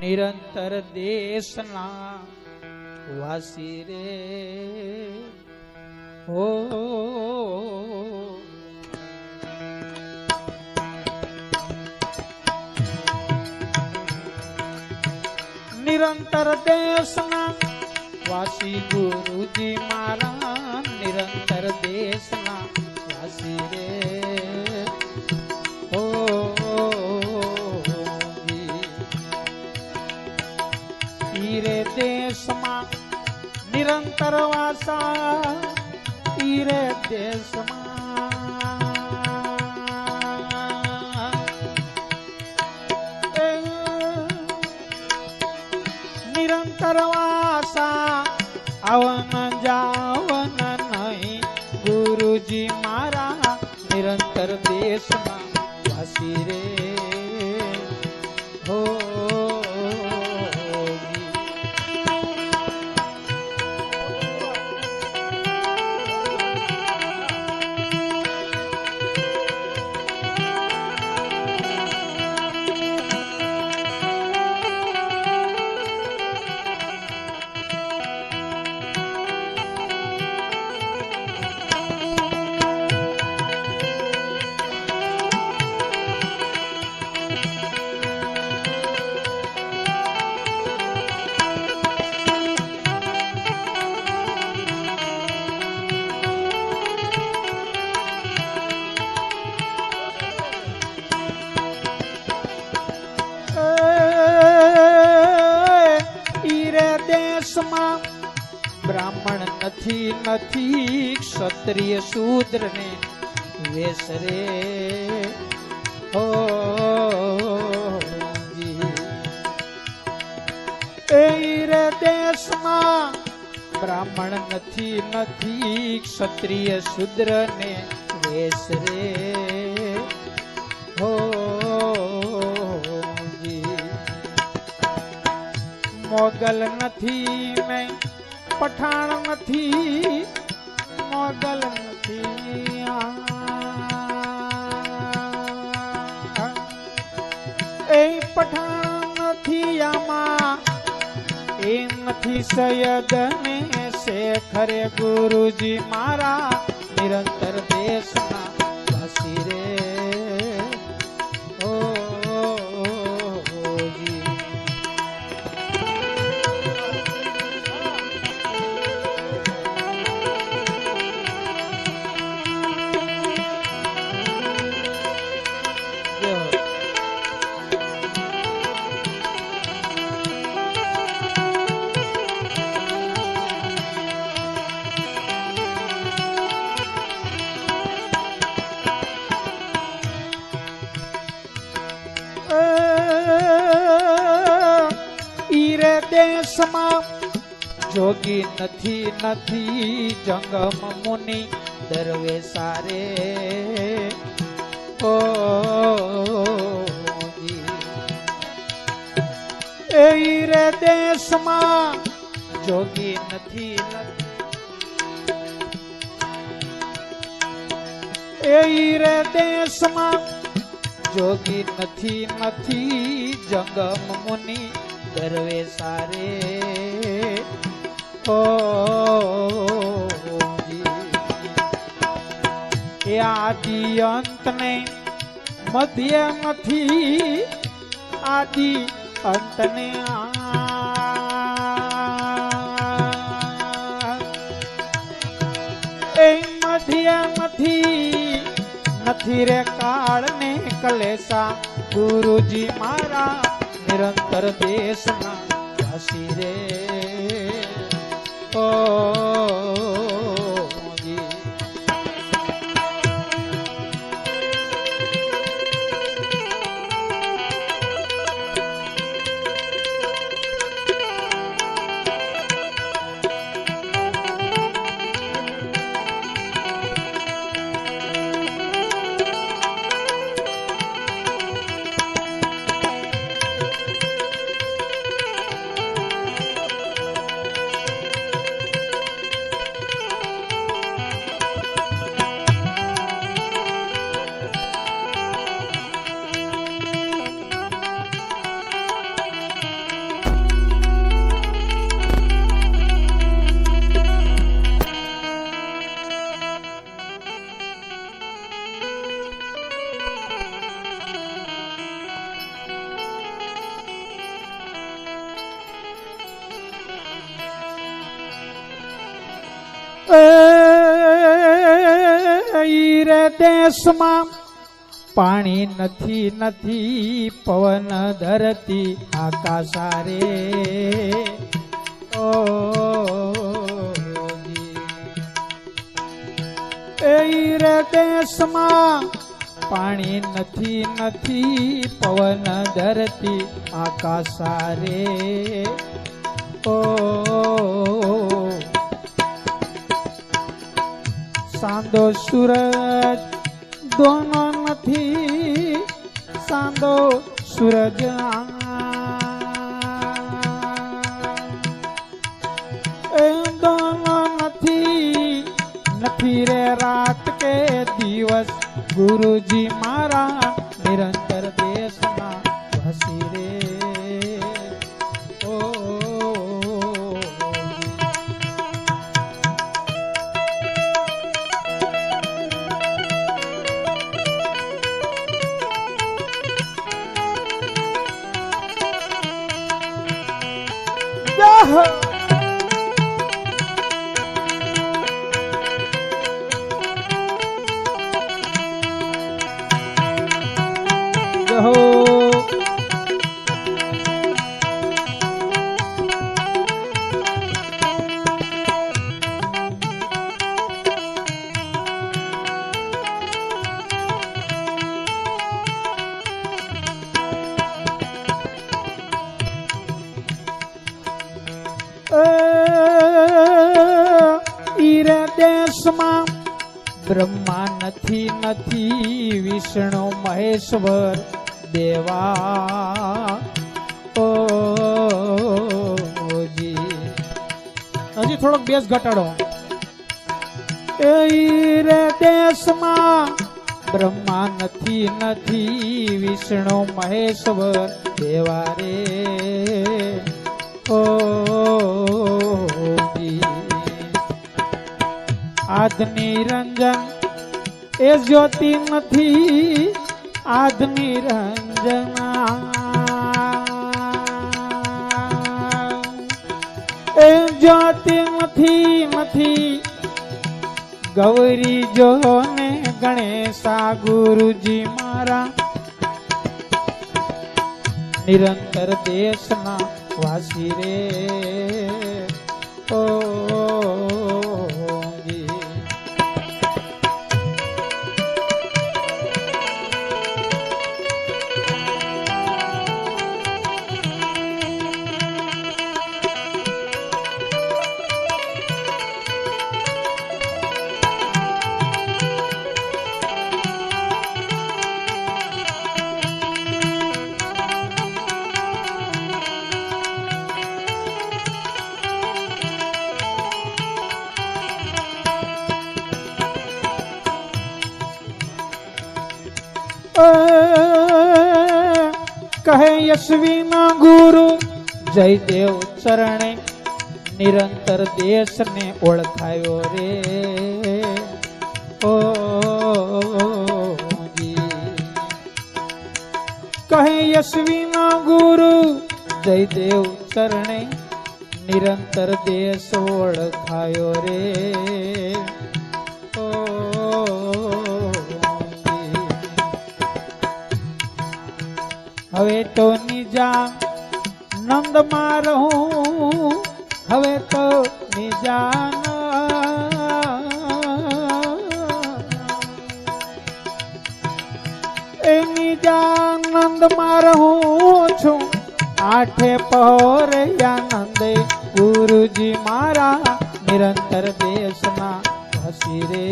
निरंतर देशना वासी रे। हो निरंतर देशना वासी गुरु जी मारा निरंतर देशना वासी रे। तरवासा देश निरंतर वासा अवन जावन नहीं। गुरुजी मारा निरंतर देश वासी रे। हो નથી નથી ક્ષત્રિય શૂદ્ર ને વેશ રે હો જી. એ ઈરે દેશમાં બ્રાહ્મણ નથી નથી ક્ષત્રિય શૂદ્ર ને વેશ રે હો જી. મોગલ નથી મેં પઠાણ નથી મોગલ નથી આ. એ પઠાણ નથી આમાં એ નથી સૈયદ ને શેખરે ગુરુજી મારા નિરંતર દેશના દેશમાં જોગી નથી નથી, જંગમ મુનિ, દરવે સારે. ઓ એ રે દેશમાં જોગી નથી એ રે દેશમાં જોગી નથી નથી, જંગમ મુનિ દરવે સારે ઓ એ આદિ અંત ને મધ્ય નથી આદિ અંત ને એ મધ્ય નથી નથી રે કાળ ને કલેસા ગુરુજી મારા નિરંતર દેશના હસી રે. ઓ રે દેશમાં પાણી નથી નથી, પવન ધરતી, આકાશા રે ઓ રે દેશમાં પાણી નથી નથી, પવન ધરતી, આકાશા રે ઓ સાંદો સૂરજ દોનો નથી સાંદો સૂરજ એ દોનો નથી નથી રે રાત કે દિવસ ગુરુજી મારા નિરંતર દેશના હસી રે 啊 દેશમાં બ્રહ્મા નથી નથી વિષ્ણુ મહેશ્વર દેવા ઓ જી હજી થોડોક બેસ ઘટાડો એ ઈરે દેશમાં બ્રહ્મા નથી નથી વિષ્ણુ મહેશ્વર દેવા રે ઓ આદની રંજન એ જ્યોતિ નથી આદની રંજના એ જ્યોતિ નથી નથી ગૌરી જો ને ગણેશા ગુરુજી મારા નિરંતર દેશના વાસી રે ઓ કહે યશવીના ગુરુ જયદેવ ચરણે નિરંતર દેશને ઓળખાયો રે ઓ. કહે યશવીના ગુરુ જયદેવ ચરણે નિરંતર દેશ ઓળખાયો રે હવે તો નિજા નંદમાં રહું, હવે તો નિજાન. એ નિજાનંદમાં રહું છું, આઠે પહોરે આનંદે ગુરુજી મારા નિરંતર દેશના હસી રે